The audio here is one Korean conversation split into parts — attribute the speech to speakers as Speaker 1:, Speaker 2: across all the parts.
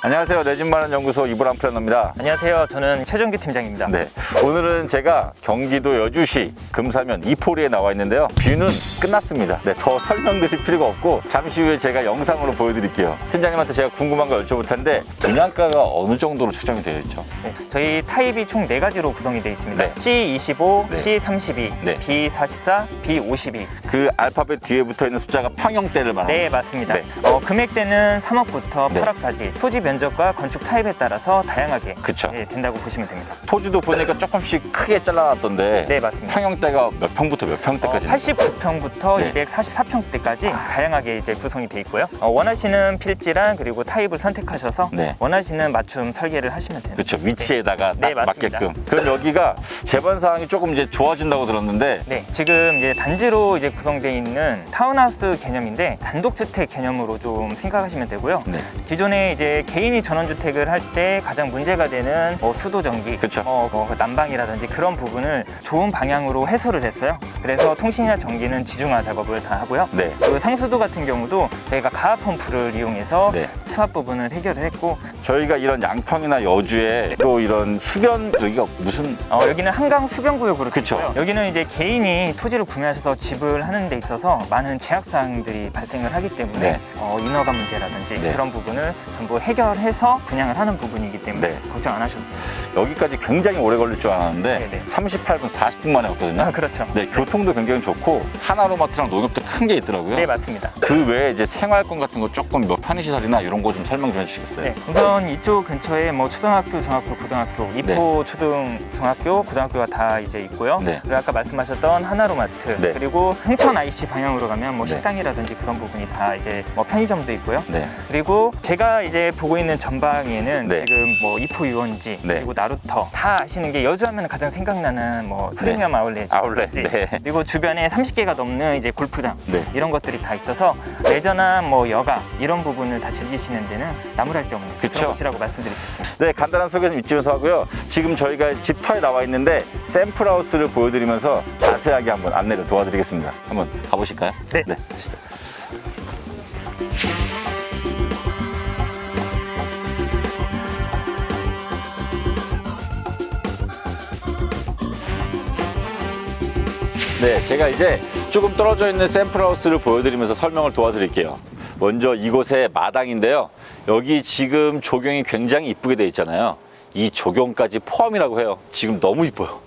Speaker 1: 안녕하세요. 내 집 마련 연구소 이보람 플래너입니다.
Speaker 2: 안녕하세요. 저는 최정규 팀장입니다.
Speaker 1: 네, 오늘은 제가 경기도 여주시 금사면 이포리에 나와 있는데요. 뷰는 끝났습니다. 네, 더 설명드릴 필요가 없고 잠시 후에 제가 영상으로 보여드릴게요. 팀장님한테 제가 궁금한 걸 여쭤볼 텐데 분양가가 어느 정도로 책정이 되어 있죠?
Speaker 2: 네, 저희 타입이 총 네가지로 구성이 되어 있습니다.
Speaker 1: 네.
Speaker 2: C25,
Speaker 1: 네.
Speaker 2: C32,
Speaker 1: 네.
Speaker 2: B44, B52.
Speaker 1: 그 알파벳 뒤에 붙어 있는 숫자가 평형대를 말합니다.
Speaker 2: 네, 맞습니다.
Speaker 1: 네.
Speaker 2: 어, 금액대는 3억부터
Speaker 1: 네.
Speaker 2: 8억까지 토지 면적과 건축 타입에 따라서 다양하게
Speaker 1: 그쵸.
Speaker 2: 네, 된다고 보시면 됩니다.
Speaker 1: 토지도 보니까 조금씩 크게 잘라놨던데
Speaker 2: 네, 맞습니다.
Speaker 1: 평형대가 몇 평부터 몇
Speaker 2: 어,
Speaker 1: 평대까지?
Speaker 2: 89평부터
Speaker 1: 네.
Speaker 2: 244평대까지 다양하게 이제 구성이 되어 있고요. 어, 원하시는 필지랑 그리고 타입을 선택하셔서
Speaker 1: 네.
Speaker 2: 원하시는 맞춤 설계를 하시면 됩니다.
Speaker 1: 그렇죠. 위치에다가 딱
Speaker 2: 네, 맞습니다.
Speaker 1: 맞게끔. 그럼 여기가 제반 사항이 조금 이제 좋아진다고 들었는데
Speaker 2: 네, 지금 이제 단지로 이제 구성되어 있는 타운하우스 개념인데 단독주택 개념으로 좀 생각하시면 되고요.
Speaker 1: 네.
Speaker 2: 기존에 이제 개 인이 전원주택을 할 때 가장 문제가 되는 뭐 수도 전기,
Speaker 1: 그쵸.
Speaker 2: 어, 뭐 난방이라든지 그런 부분을 좋은 방향으로 해소를 했어요. 그래서 통신이나 전기는 지중화 작업을 다 하고요.
Speaker 1: 네.
Speaker 2: 그 상수도 같은 경우도 저희가 가압 펌프를 이용해서
Speaker 1: 네.
Speaker 2: 수압 부분을 해결을 했고
Speaker 1: 저희가 이런 양평이나 여주에 또 이런 수변 여기가 무슨
Speaker 2: 어, 여기는 한강 수변구역으로
Speaker 1: 그쵸.
Speaker 2: 있고요. 여기는 이제 개인이 토지를 구매하셔서 집을 하는 데 있어서 많은 제약 사항들이 발생을 하기 때문에
Speaker 1: 네.
Speaker 2: 어, 인허가 문제라든지
Speaker 1: 네.
Speaker 2: 그런 부분을 전부 해결 해서 분양을 하는 부분이기 때문에
Speaker 1: 네.
Speaker 2: 걱정 안 하셔도 돼요.
Speaker 1: 여기까지 굉장히 오래 걸릴 줄 알았는데
Speaker 2: 네네.
Speaker 1: 38분 40분 만에 왔거든요.
Speaker 2: 아, 그렇죠.
Speaker 1: 네, 교통도 굉장히 좋고 하나로마트랑 농협도 큰 게 있더라고요.
Speaker 2: 네, 맞습니다.
Speaker 1: 그 외에 이제 생활권 같은 거 조금 뭐 편의시설이나 이런 거 좀 설명 좀 해주시겠어요?
Speaker 2: 네, 우선 이쪽 근처에 뭐 초등학교, 중학교, 고등학교, 이포 초등, 중학교, 고등학교가 다 이제 있고요.
Speaker 1: 네.
Speaker 2: 그리고 아까 말씀하셨던 하나로마트,
Speaker 1: 네.
Speaker 2: 그리고 흥천 IC 방향으로 가면 뭐
Speaker 1: 네.
Speaker 2: 식당이라든지 그런 부분이 다 이제 뭐 편의점도 있고요.
Speaker 1: 네.
Speaker 2: 그리고 제가 이제 보고 있는 전방에는
Speaker 1: 네.
Speaker 2: 지금 뭐 이포 유원지
Speaker 1: 네.
Speaker 2: 그리고 나루터 다 아시는 게 여주하면 가장 생각나는 뭐 프리미엄 아울렛
Speaker 1: 아울렛, 네.
Speaker 2: 그리고 주변에 30개가 넘는 이제 골프장
Speaker 1: 네.
Speaker 2: 이런 것들이 다 있어서 레저나 뭐 여가 이런 부분을 다 즐기시는 데는 나무랄 데 없는
Speaker 1: 그쵸.
Speaker 2: 그런 곳이라고 있습니다.
Speaker 1: 네, 간단한 소개 좀 이쯤에서 하고요. 지금 저희가 집터에 나와 있는데 샘플하우스를 보여드리면서 자세하게 한번 안내를 도와드리겠습니다. 한번 가보실까요?
Speaker 2: 네.
Speaker 1: 가시죠. 네, 제가 이제 조금 떨어져 있는 샘플하우스를 보여드리면서 설명을 도와드릴게요. 먼저 이곳의 마당인데요. 여기 지금 조경이 굉장히 이쁘게 되어 있잖아요. 이 조경까지 포함이라고 해요. 지금 너무 이뻐요.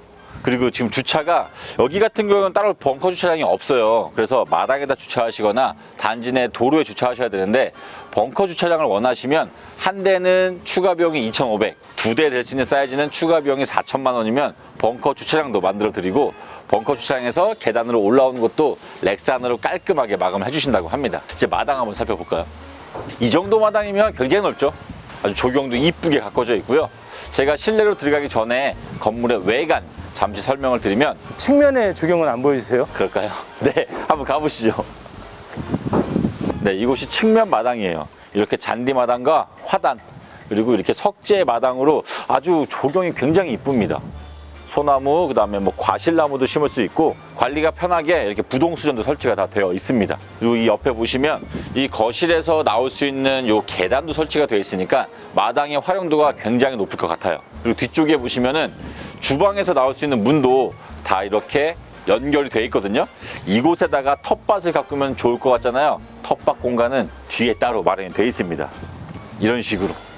Speaker 1: 그리고 지금 주차가 여기 같은 경우는 따로 벙커 주차장이 없어요. 그래서 마당에다 주차하시거나 단지 내 도로에 주차하셔야 되는데 벙커 주차장을 원하시면 한 대는 추가 비용이 2,500, 두 대 될 수 있는 사이즈는 추가 비용이 4천만 원이면 벙커 주차장도 만들어 드리고 벙커 주차장에서 계단으로 올라오는 것도 렉산으로 깔끔하게 마감을 해주신다고 합니다. 이제 마당 한번 살펴볼까요? 이 정도 마당이면 굉장히 넓죠. 아주 조경도 이쁘게 가꿔져 있고요. 제가 실내로 들어가기 전에 건물의 외관 잠시 설명을 드리면
Speaker 3: 측면의 조경은 안 보여주세요.
Speaker 1: 그럴까요? 네, 한번 가보시죠. 네, 이곳이 측면 마당이에요. 이렇게 잔디 마당과 화단 그리고 이렇게 석재 마당으로 아주 조경이 굉장히 이쁩니다. 소나무 그다음에 뭐 과실나무도 심을 수 있고 관리가 편하게 이렇게 부동 수전도 설치가 다 되어 있습니다. 그리고 이 옆에 보시면 이 거실에서 나올 수 있는 요 계단도 설치가 되어 있으니까 마당의 활용도가 굉장히 높을 것 같아요. 그리고 뒤쪽에 보시면은 주방에서 나올 수 있는 문도 다 이렇게 연결이 되어 있거든요. 이곳에다가 텃밭을 가꾸면 좋을 것 같잖아요. 텃밭 공간은 뒤에 따로 마련이 되어 있습니다. 이런 식으로.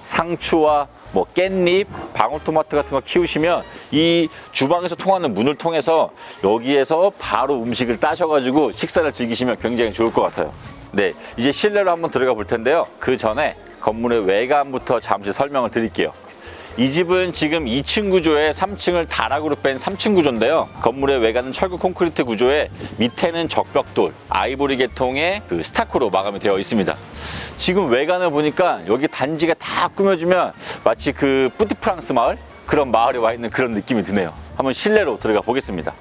Speaker 1: 상추와 뭐 깻잎, 방울토마토 같은 거 키우시면 이 주방에서 통하는 문을 통해서 여기에서 바로 음식을 따셔가지고 식사를 즐기시면 굉장히 좋을 것 같아요. 네, 이제 실내로 한번 들어가 볼 텐데요. 그 전에 건물의 외관부터 잠시 설명을 드릴게요. 이 집은 지금 2층 구조에 3층을 다락으로 뺀 3층 구조인데요. 건물의 외관은 철근 콘크리트 구조에 밑에는 적벽돌, 아이보리 계통의 그 스타코로 마감이 되어 있습니다. 지금 외관을 보니까 여기 단지가 다 꾸며지면 마치 그 뿌티프랑스 마을 그런 마을에 와 있는 그런 느낌이 드네요. 한번 실내로 들어가 보겠습니다.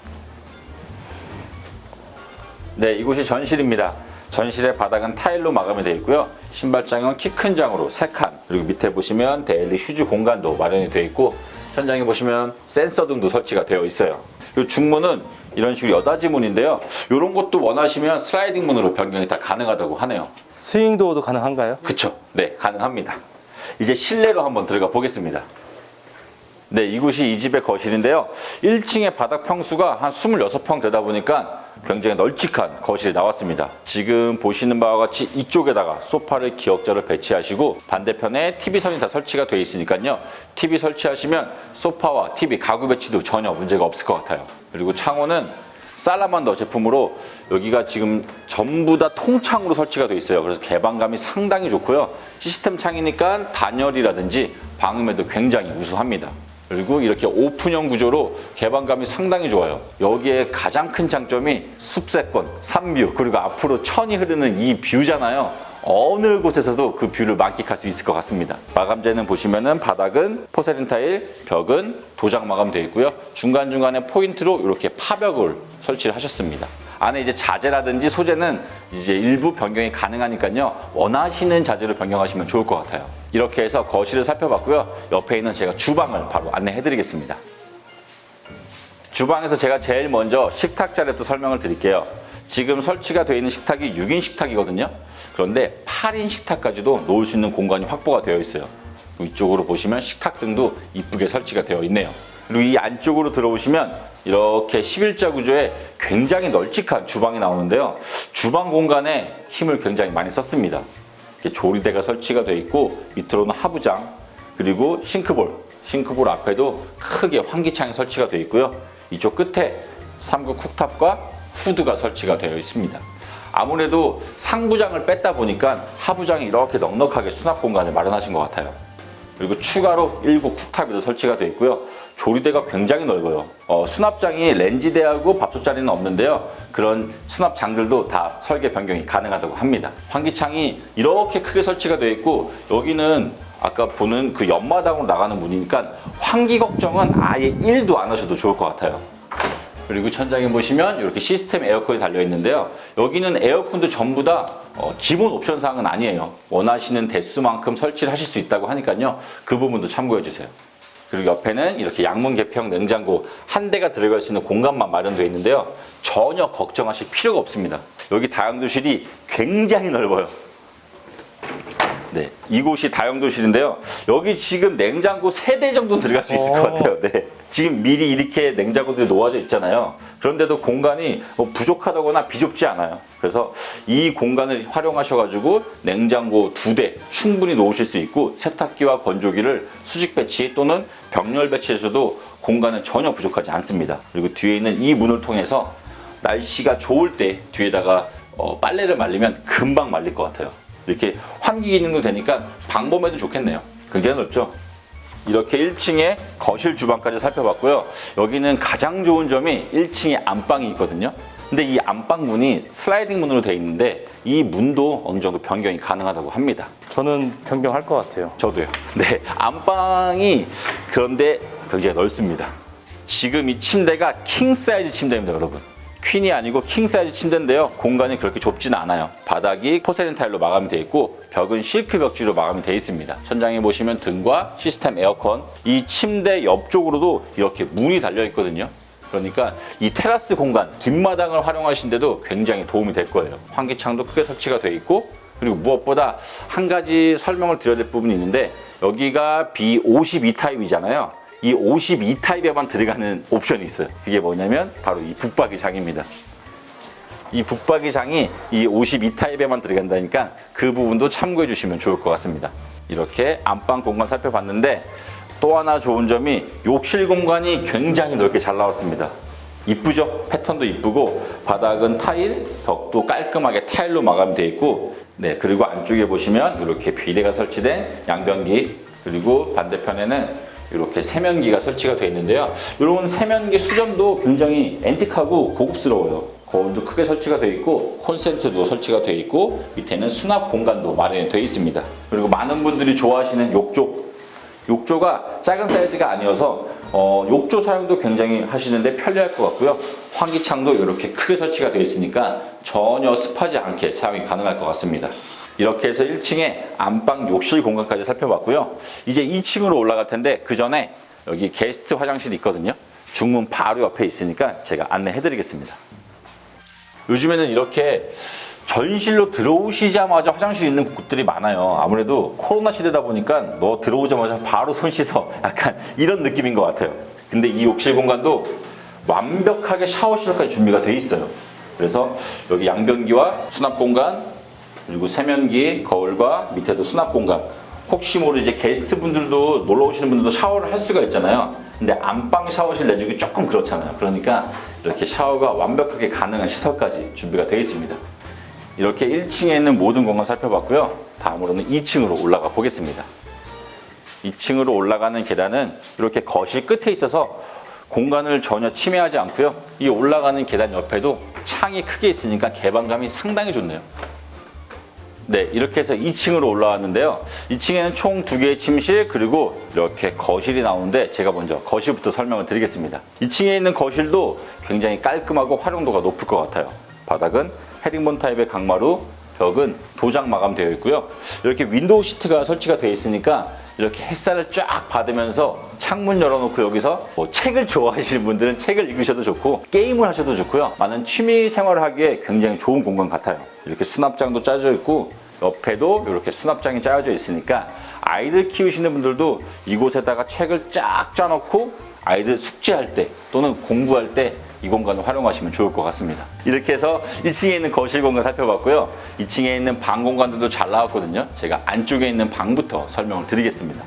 Speaker 1: 네, 이곳이 전실입니다. 전실의 바닥은 타일로 마감이 되어 있고요. 신발장은 키 큰 장으로 3칸, 그리고 밑에 보시면 데일리 휴즈 공간도 마련이 되어 있고, 천장에 보시면 센서 등도 설치가 되어 있어요. 이 중문은 이런 식으로 여닫이 문인데요. 이런 것도 원하시면 슬라이딩 문으로 변경이 다 가능하다고 하네요.
Speaker 3: 스윙 도어도 가능한가요?
Speaker 1: 그쵸? 네, 가능합니다. 이제 실내로 한번 들어가 보겠습니다. 네, 이곳이 이 집의 거실인데요. 1층의 바닥 평수가 한 26평 되다 보니까 굉장히 널찍한 거실이 나왔습니다. 지금 보시는 바와 같이 이쪽에다가 소파를 기역자로 배치하시고 반대편에 TV선이 다 설치가 되어 있으니까요. TV 설치하시면 소파와 TV 가구 배치도 전혀 문제가 없을 것 같아요. 그리고 창호는 살라만더 제품으로 여기가 지금 전부 다 통창으로 설치가 되어 있어요. 그래서 개방감이 상당히 좋고요. 시스템 창이니까 단열이라든지 방음에도 굉장히 우수합니다. 그리고 이렇게 오픈형 구조로 개방감이 상당히 좋아요. 여기에 가장 큰 장점이 숲세권, 산뷰, 그리고 앞으로 천이 흐르는 이 뷰잖아요. 어느 곳에서도 그 뷰를 만끽할 수 있을 것 같습니다. 마감재는 보시면은 바닥은 포세린 타일, 벽은 도장 마감되어 있고요. 중간중간에 포인트로 이렇게 파벽을 설치를 하셨습니다. 안에 이제 자재라든지 소재는 이제 일부 변경이 가능하니까요. 원하시는 자재로 변경하시면 좋을 것 같아요. 이렇게 해서 거실을 살펴봤고요. 옆에 있는 제가 주방을 바로 안내해 드리겠습니다. 주방에서 제가 제일 먼저 식탁 자리부터 설명을 드릴게요. 지금 설치가 되어 있는 식탁이 6인 식탁이거든요. 그런데 8인 식탁까지도 놓을 수 있는 공간이 확보가 되어 있어요. 이쪽으로 보시면 식탁 등도 이쁘게 설치가 되어 있네요. 그리고 이 안쪽으로 들어오시면 이렇게 11자 구조의 굉장히 널찍한 주방이 나오는데요. 주방 공간에 힘을 굉장히 많이 썼습니다. 조리대가 설치가 되어 있고 밑으로는 하부장 그리고 싱크볼 싱크볼 앞에도 크게 환기창이 설치가 되어 있고요. 이쪽 끝에 3구 쿡탑과 후드가 설치가 되어 있습니다. 아무래도 상부장을 뺐다 보니까 하부장이 이렇게 넉넉하게 수납 공간을 마련하신 것 같아요. 그리고 추가로 1구 쿡탑에도 설치가 되어 있고요. 조리대가 굉장히 넓어요. 어, 수납장이 렌지대하고 밥솥자리는 없는데요. 그런 수납장들도 다 설계 변경이 가능하다고 합니다. 환기창이 이렇게 크게 설치가 되어 있고 여기는 아까 보는 그 옆마당으로 나가는 문이니까 환기 걱정은 아예 1도 안 하셔도 좋을 것 같아요. 그리고 천장에 보시면 이렇게 시스템 에어컨이 달려 있는데요. 여기는 에어컨도 전부 다 어, 기본 옵션 사항은 아니에요. 원하시는 대수만큼 설치를 하실 수 있다고 하니까요. 그 부분도 참고해 주세요. 그리고 옆에는 이렇게 양문 개평 냉장고 한 대가 들어갈 수 있는 공간만 마련되어 있는데요. 전혀 걱정하실 필요가 없습니다. 여기 다용도실이 굉장히 넓어요. 네, 이곳이 다용도실인데요. 여기 지금 냉장고 세 대 정도 들어갈 수 있을 것 같아요. 네. 지금 미리 이렇게 냉장고들이 놓아져 있잖아요. 그런데도 공간이 뭐 부족하다거나 비좁지 않아요. 그래서 이 공간을 활용하셔가지고 냉장고 두 대 충분히 놓으실 수 있고 세탁기와 건조기를 수직 배치 또는 병렬 배치에서도 공간은 전혀 부족하지 않습니다. 그리고 뒤에 있는 이 문을 통해서 날씨가 좋을 때 뒤에다가 어, 빨래를 말리면 금방 말릴 것 같아요. 이렇게 환기 기능도 되니까 방범에도 좋겠네요. 굉장히 넓죠? 이렇게 1층에 거실 주방까지 살펴봤고요. 여기는 가장 좋은 점이 1층에 안방이 있거든요. 근데 이 안방 문이 슬라이딩 문으로 되어 있는데 이 문도 어느 정도 변경이 가능하다고 합니다.
Speaker 3: 저는 변경할 것 같아요.
Speaker 1: 저도요. 네, 안방이 그런데 굉장히 넓습니다. 지금 이 침대가 킹 사이즈 침대입니다, 여러분. 퀸이 아니고 킹 사이즈 침대인데요. 공간이 그렇게 좁지는 않아요. 바닥이 포세린 타일로 마감이 되어 있고 벽은 실크 벽지로 마감이 되어 있습니다. 천장에 보시면 등과 시스템 에어컨, 이 침대 옆쪽으로도 이렇게 문이 달려 있거든요. 그러니까 이 테라스 공간 뒷마당을 활용하신데도 굉장히 도움이 될 거예요. 환기창도 크게 설치가 되어 있고 그리고 무엇보다 한 가지 설명을 드려야 될 부분이 있는데 여기가 B52 타입이잖아요. 이 52 타입에만 들어가는 옵션이 있어요. 그게 뭐냐면 바로 이 붙박이 장입니다. 이 붙박이 장이 이 52 타입에만 들어간다니까 그 부분도 참고해 주시면 좋을 것 같습니다. 이렇게 안방 공간 살펴봤는데 또 하나 좋은 점이 욕실 공간이 굉장히 넓게 잘 나왔습니다. 이쁘죠? 패턴도 이쁘고 바닥은 타일, 벽도 깔끔하게 타일로 마감되어 있고 네 그리고 안쪽에 보시면 이렇게 비대가 설치된 양변기 그리고 반대편에는 이렇게 세면기가 설치가 되어 있는데요. 이런 세면기 수전도 굉장히 앤틱하고 고급스러워요. 거울도 크게 설치가 되어 있고 콘센트도 설치가 되어 있고 밑에는 수납 공간도 마련이 되어 있습니다. 그리고 많은 분들이 좋아하시는 욕조 욕조가 작은 사이즈가 아니어서 어, 욕조 사용도 굉장히 하시는데 편리할 것 같고요. 환기창도 이렇게 크게 설치가 되어 있으니까 전혀 습하지 않게 사용이 가능할 것 같습니다. 이렇게 해서 1층에 안방 욕실 공간까지 살펴봤고요. 이제 2층으로 올라갈 텐데 그 전에 여기 게스트 화장실이 있거든요. 중문 바로 옆에 있으니까 제가 안내해 드리겠습니다. 요즘에는 이렇게 전실로 들어오시자마자 화장실 있는 곳들이 많아요. 아무래도 코로나 시대다 보니까 너 들어오자마자 바로 손 씻어. 약간 이런 느낌인 것 같아요. 근데 이 욕실 공간도 완벽하게 샤워실까지 준비가 돼 있어요. 그래서 여기 양변기와 수납 공간, 그리고 세면기, 거울과 밑에도 수납 공간. 혹시 모르 이제 게스트 분들도 놀러 오시는 분들도 샤워를 할 수가 있잖아요. 근데 안방 샤워실 내주기 조금 그렇잖아요. 그러니까 이렇게 샤워가 완벽하게 가능한 시설까지 준비가 되어 있습니다. 이렇게 1층에 있는 모든 공간 살펴봤고요. 다음으로는 2층으로 올라가 보겠습니다. 2층으로 올라가는 계단은 이렇게 거실 끝에 있어서 공간을 전혀 침해하지 않고요. 이 올라가는 계단 옆에도 창이 크게 있으니까 개방감이 상당히 좋네요. 네, 이렇게 해서 2층으로 올라왔는데요. 2층에는 총 두 개의 침실 그리고 이렇게 거실이 나오는데 제가 먼저 거실부터 설명을 드리겠습니다. 2층에 있는 거실도 굉장히 깔끔하고 활용도가 높을 것 같아요. 바닥은 헤링본 타입의 강마루, 벽은 도장 마감되어 있고요. 이렇게 윈도우 시트가 설치가 되어 있으니까 이렇게 햇살을 쫙 받으면서 창문 열어놓고 여기서 뭐 책을 좋아하시는 분들은 책을 읽으셔도 좋고 게임을 하셔도 좋고요. 많은 취미 생활을 하기에 굉장히 좋은 공간 같아요. 이렇게 수납장도 짜져 있고 옆에도 이렇게 수납장이 짜여져 있으니까 아이들 키우시는 분들도 이곳에다가 책을 쫙 짜놓고 아이들 숙제할 때 또는 공부할 때 이 공간을 활용하시면 좋을 것 같습니다. 이렇게 해서 1층에 있는 거실 공간 살펴봤고요. 2층에 있는 방 공간들도 잘 나왔거든요. 제가 안쪽에 있는 방부터 설명을 드리겠습니다.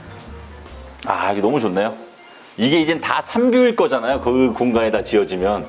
Speaker 1: 아, 이게 너무 좋네요. 이게 이젠 다 산뷰일 거잖아요. 그 공간에다 지어지면.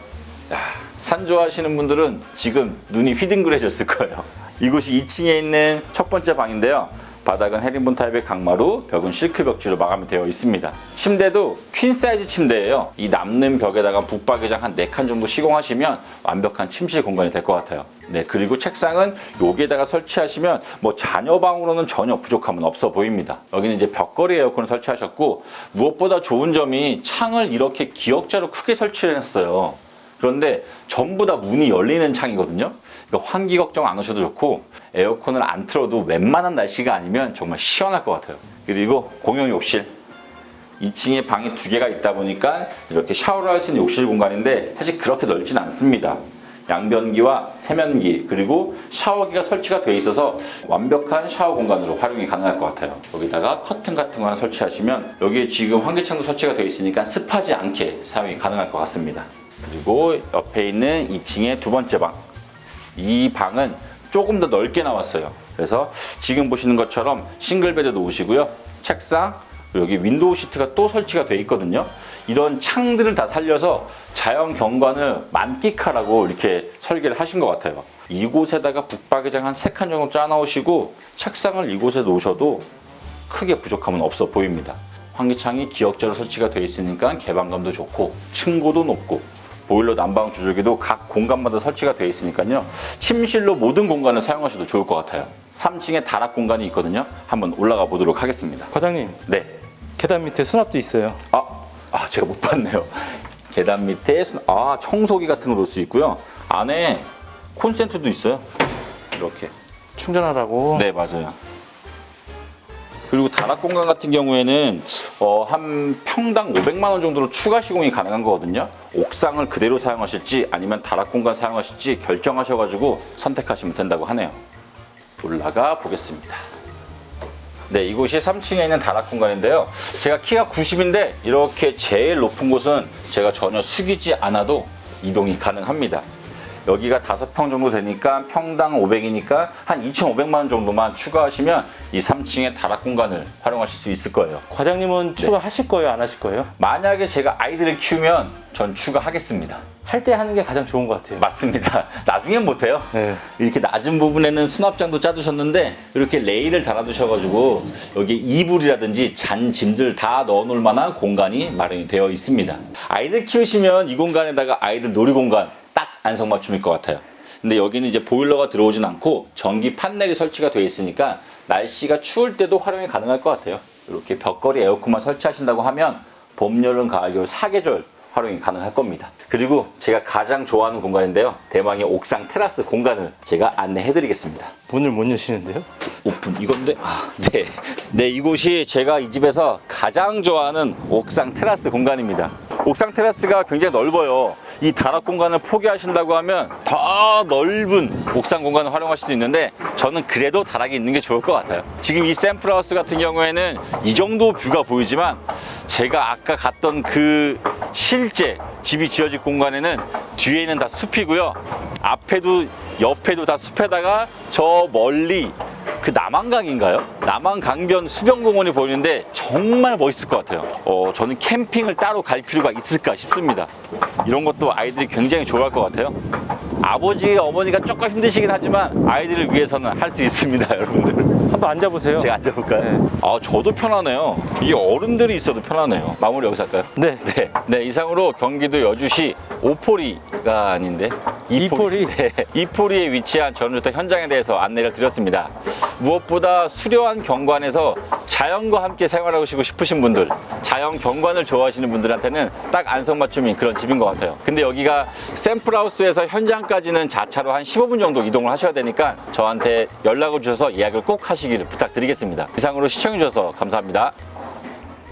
Speaker 1: 야, 산 좋아하시는 분들은 지금 눈이 휘둥그레졌을 거예요. 이곳이 2층에 있는 첫 번째 방인데요. 바닥은 헤링본 타입의 강마루, 벽은 실크 벽지로 마감이 되어 있습니다. 침대도 퀸 사이즈 침대예요. 이 남는 벽에다가 북박이장 한 4칸 정도 시공하시면 완벽한 침실 공간이 될 것 같아요. 네, 그리고 책상은 여기에다가 설치하시면 뭐 자녀 방으로는 전혀 부족함은 없어 보입니다. 여기는 이제 벽걸이 에어컨을 설치하셨고 무엇보다 좋은 점이 창을 이렇게 기역자로 크게 설치를 했어요. 그런데 전부 다 문이 열리는 창이거든요. 그러니까 환기 걱정 안 하셔도 좋고 에어컨을 안 틀어도 웬만한 날씨가 아니면 정말 시원할 것 같아요. 그리고 공용 욕실. 2층에 방이 두 개가 있다 보니까 이렇게 샤워를 할 수 있는 욕실 공간인데 사실 그렇게 넓진 않습니다. 양변기와 세면기 그리고 샤워기가 설치가 되어 있어서 완벽한 샤워 공간으로 활용이 가능할 것 같아요. 여기다가 커튼 같은 거 하나 설치하시면 여기에 지금 환기창도 설치가 되어 있으니까 습하지 않게 사용이 가능할 것 같습니다. 그리고 옆에 있는 2층의 두 번째 방. 이 방은 조금 더 넓게 나왔어요. 그래서 지금 보시는 것처럼 싱글 베드 놓으시고요. 책상, 여기 윈도우 시트가 또 설치가 되어 있거든요. 이런 창들을 다 살려서 자연 경관을 만끽하라고 이렇게 설계를 하신 것 같아요. 이곳에다가 북박이장 한 세 칸 정도 짜놓으시고 책상을 이곳에 놓으셔도 크게 부족함은 없어 보입니다. 환기창이 기역자로 설치가 되어 있으니까 개방감도 좋고 층고도 높고 보일러 난방 조절기도 각 공간마다 설치가 되어 있으니까요. 침실로 모든 공간을 사용하셔도 좋을 것 같아요. 3층에 다락 공간이 있거든요. 한번 올라가 보도록 하겠습니다.
Speaker 3: 과장님
Speaker 1: 네.
Speaker 3: 계단 밑에 수납도 있어요.
Speaker 1: 아, 아 제가 못 봤네요. 계단 밑에 수- 아 청소기 같은 거 놓을 수 있고요. 안에 콘센트도 있어요. 이렇게.
Speaker 3: 충전하라고.
Speaker 1: 네 맞아요. 그리고 다락 공간 같은 경우에는 어, 한 평당 500만 원 정도로 추가 시공이 가능한 거거든요. 옥상을 그대로 사용하실지 아니면 다락 공간 사용하실지 결정하셔가지고 선택하시면 된다고 하네요. 올라가 보겠습니다. 네, 이곳이 3층에 있는 다락 공간인데요. 제가 키가 90인데 이렇게 제일 높은 곳은 제가 전혀 숙이지 않아도 이동이 가능합니다. 여기가 5평 정도 되니까 평당 500이니까 한 2,500만 원 정도만 추가하시면 이 3층의 다락 공간을 활용하실 수 있을 거예요.
Speaker 3: 과장님은 추가하실 거예요, 안 하실 거예요?
Speaker 1: 만약에 제가 아이들을 키우면 전 추가하겠습니다.
Speaker 3: 할 때 하는 게 가장 좋은 것 같아요.
Speaker 1: 맞습니다. 나중엔 못해요.
Speaker 3: 네.
Speaker 1: 이렇게 낮은 부분에는 수납장도 짜두셨는데 이렇게 레일을 달아두셔가지고 여기 이불이라든지 잔 짐들 다 넣어놓을 만한 공간이 마련이 되어 있습니다. 아이들 키우시면 이 공간에다가 아이들 놀이 공간 딱 안성맞춤일 것 같아요. 근데 여기는 이제 보일러가 들어오진 않고 전기 판넬이 설치가 되어 있으니까 날씨가 추울 때도 활용이 가능할 것 같아요. 이렇게 벽걸이 에어컨만 설치하신다고 하면 봄, 여름, 가을, 겨울 사계절 활용이 가능할 겁니다. 그리고 제가 가장 좋아하는 공간인데요. 대망의 옥상 테라스 공간을 제가 안내해 드리겠습니다.
Speaker 3: 문을 못 여시는데요?
Speaker 1: 오픈 이건데 아, 네. 네, 이곳이 제가 이 집에서 가장 좋아하는 옥상 테라스 공간입니다. 옥상 테라스가 굉장히 넓어요. 이 다락 공간을 포기하신다고 하면 더 넓은 옥상 공간을 활용하실 수 있는데 저는 그래도 다락이 있는 게 좋을 것 같아요. 지금 이 샘플하우스 같은 경우에는 이 정도 뷰가 보이지만 제가 아까 갔던 그 실제 집이 지어질 공간에는 뒤에는 다 숲이고요. 앞에도 옆에도 다 숲에다가 저 멀리 그 남한강인가요? 남한강변 수변공원이 보이는데 정말 멋있을 것 같아요. 어, 저는 캠핑을 따로 갈 필요가 있을까 싶습니다. 이런 것도 아이들이 굉장히 좋아할 것 같아요. 아버지, 어머니가 조금 힘드시긴 하지만 아이들을 위해서는 할 수 있습니다, 여러분들.
Speaker 3: 한번 앉아보세요.
Speaker 1: 제가 앉아볼까요?
Speaker 3: 네.
Speaker 1: 아, 저도 편하네요. 이게 어른들이 있어도 편하네요. 마무리 여기서 할까요?
Speaker 3: 네.
Speaker 1: 네, 네 이상으로 경기도 여주시 오포리가 아닌데
Speaker 3: 이포리?
Speaker 1: 네, 이포리에 위치한 전원주택 현장에 대해서 안내를 드렸습니다. 무엇보다 수려한 경관에서 자연과 함께 생활하고 싶으신 분들, 자연 경관을 좋아하시는 분들한테는 딱 안성맞춤인 그런 집인 것 같아요. 근데 여기가 샘플하우스에서 현장까지는 자차로 한 15분 정도 이동을 하셔야 되니까 저한테 연락을 주셔서 예약을 꼭 하시기를 부탁드리겠습니다. 이상으로 시청해 주셔서 감사합니다.